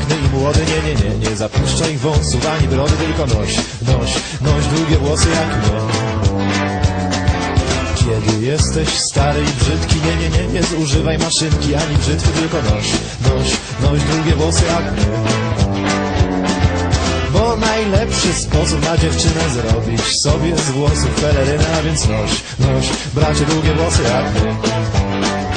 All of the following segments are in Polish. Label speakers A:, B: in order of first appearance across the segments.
A: piękny i młody, nie, nie, nie, nie zapuszczaj wąsów ani brody, tylko noś, noś, noś długie włosy jak my. Kiedy jesteś stary i brzydki, nie, nie, nie, nie zużywaj maszynki ani brzytwy, tylko noś, noś, noś długie włosy jak my. Bo najlepszy sposób na dziewczynę zrobić sobie z włosów pelerynę, a więc noś, noś, bracie długie włosy jak my.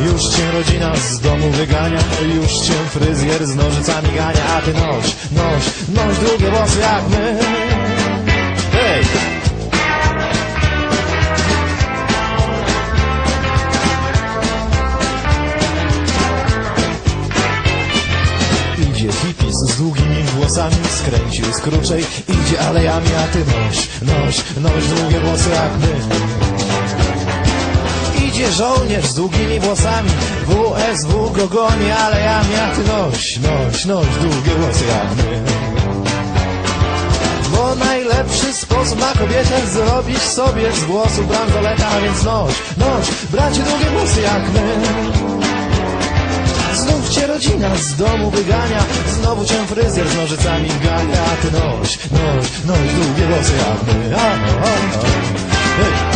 A: Już cię rodzina z domu wygania, już cię fryzjer z nożycami gania, a ty noś, noś, noś długie włosy jak my. Hej! Idzie hipis z długimi włosami, skręcił z kruczej, idzie alejami, a ty noś, noś, noś długie włosy jak my. Idzie żołnierz z długimi włosami, WSW go goni alejami, a ty noś, noś, noś długie włosy jak my. Bo najlepszy sposób na kobietę zrobić sobie z włosów bransoleta, a więc noś, noś, bracie długie włosy jak my. Znów cię rodzina z domu wygania Znowu cię fryzjer z nożycami gania A ty noś, noś, noś długie włosy jak my a, a, a. Idzie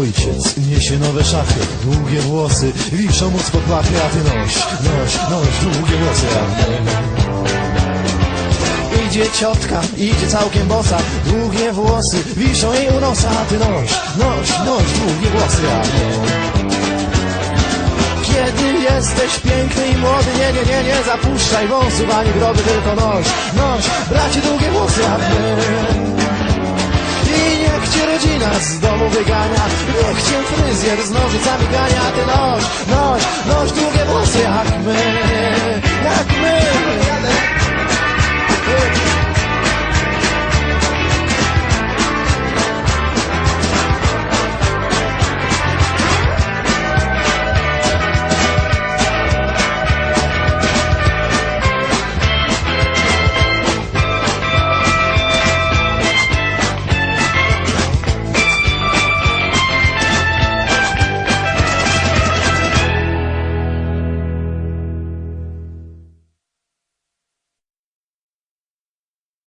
A: ojciec, niesie nowe szachy Długie włosy, wiszą mu spod pachy A ty noś, noś, noś długie włosy my Idzie ciotka, idzie całkiem bosa Długie włosy, wiszą jej u nosa A ty noś, noś, noś, długie włosy my kiedy jesteś piękny i młody, nie, nie, nie, nie zapuszczaj wąsów ani brody, tylko noś, noś, bracie długie włosy jak my. Rodzina z domu wygania, niech cię fryzjer z nożycami gania, ty noś, noś, noś długie włosy jak my.